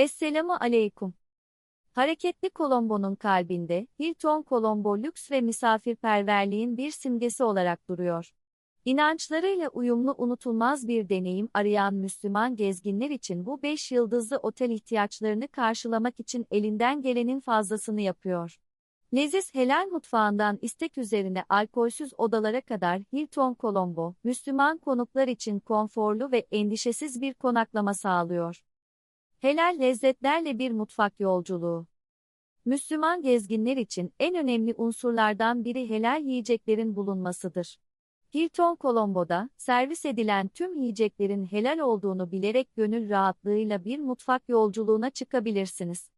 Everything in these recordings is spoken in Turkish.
Esselamu aleyküm. Hareketli Colombo'nun kalbinde, Hilton Colombo lüks ve misafirperverliğin bir simgesi olarak duruyor. İnançlarıyla uyumlu unutulmaz bir deneyim arayan Müslüman gezginler için bu 5 yıldızlı otel ihtiyaçlarını karşılamak için elinden gelenin fazlasını yapıyor. Leziz helal mutfağından istek üzerine alkolsüz odalara kadar Hilton Colombo, Müslüman konuklar için konforlu ve endişesiz bir konaklama sağlıyor. Helal lezzetlerle bir mutfak yolculuğu. Müslüman gezginler için en önemli unsurlardan biri helal yiyeceklerin bulunmasıdır. Hilton Colombo'da servis edilen tüm yiyeceklerin helal olduğunu bilerek gönül rahatlığıyla bir mutfak yolculuğuna çıkabilirsiniz.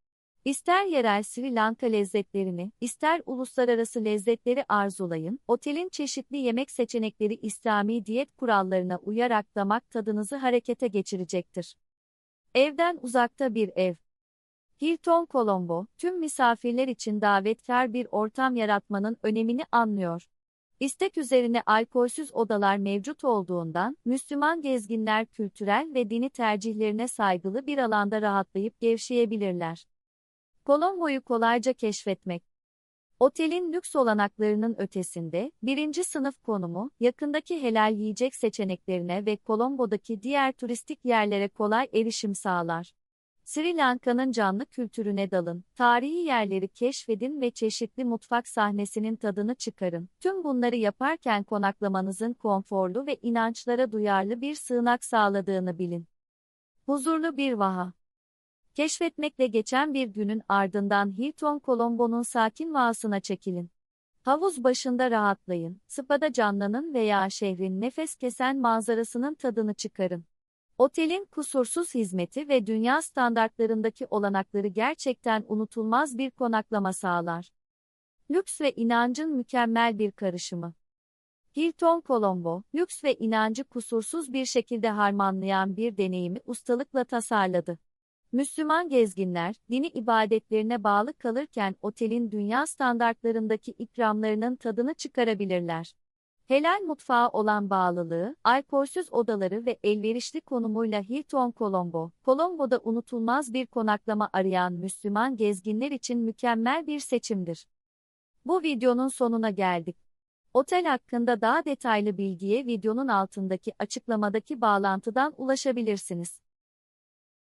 İster yerel Sri Lanka lezzetlerini, ister uluslararası lezzetleri arzulayın, otelin çeşitli yemek seçenekleri İslami diyet kurallarına uyarak damak tadınızı harekete geçirecektir. Evden uzakta bir ev. Hilton Colombo, tüm misafirler için davetkar bir ortam yaratmanın önemini anlıyor. İstek üzerine alkolsüz odalar mevcut olduğundan, Müslüman gezginler kültürel ve dini tercihlerine saygılı bir alanda rahatlayıp gevşeyebilirler. Colombo'yu kolayca keşfetmek. Otelin lüks olanaklarının ötesinde, birinci sınıf konumu, yakındaki helal yiyecek seçeneklerine ve Colombo'daki diğer turistik yerlere kolay erişim sağlar. Sri Lanka'nın canlı kültürüne dalın, tarihi yerleri keşfedin ve çeşitli mutfak sahnesinin tadını çıkarın. Tüm bunları yaparken konaklamanızın konforlu ve inançlara duyarlı bir sığınak sağladığını bilin. Huzurlu bir vaha. Keşfetmekle geçen bir günün ardından Hilton Colombo'nun sakin vahasına çekilin. Havuz başında rahatlayın, spada canlanın veya şehrin nefes kesen manzarasının tadını çıkarın. Otelin kusursuz hizmeti ve dünya standartlarındaki olanakları gerçekten unutulmaz bir konaklama sağlar. Lüks ve inancın mükemmel bir karışımı. Hilton Colombo, lüks ve inancı kusursuz bir şekilde harmanlayan bir deneyimi ustalıkla tasarladı. Müslüman gezginler, dini ibadetlerine bağlı kalırken otelin dünya standartlarındaki ikramlarının tadını çıkarabilirler. Helal mutfağı olan bağlılığı, alkolsüz odaları ve elverişli konumuyla Hilton Colombo, Colombo'da unutulmaz bir konaklama arayan Müslüman gezginler için mükemmel bir seçimdir. Bu videonun sonuna geldik. Otel hakkında daha detaylı bilgiye videonun altındaki açıklamadaki bağlantıdan ulaşabilirsiniz.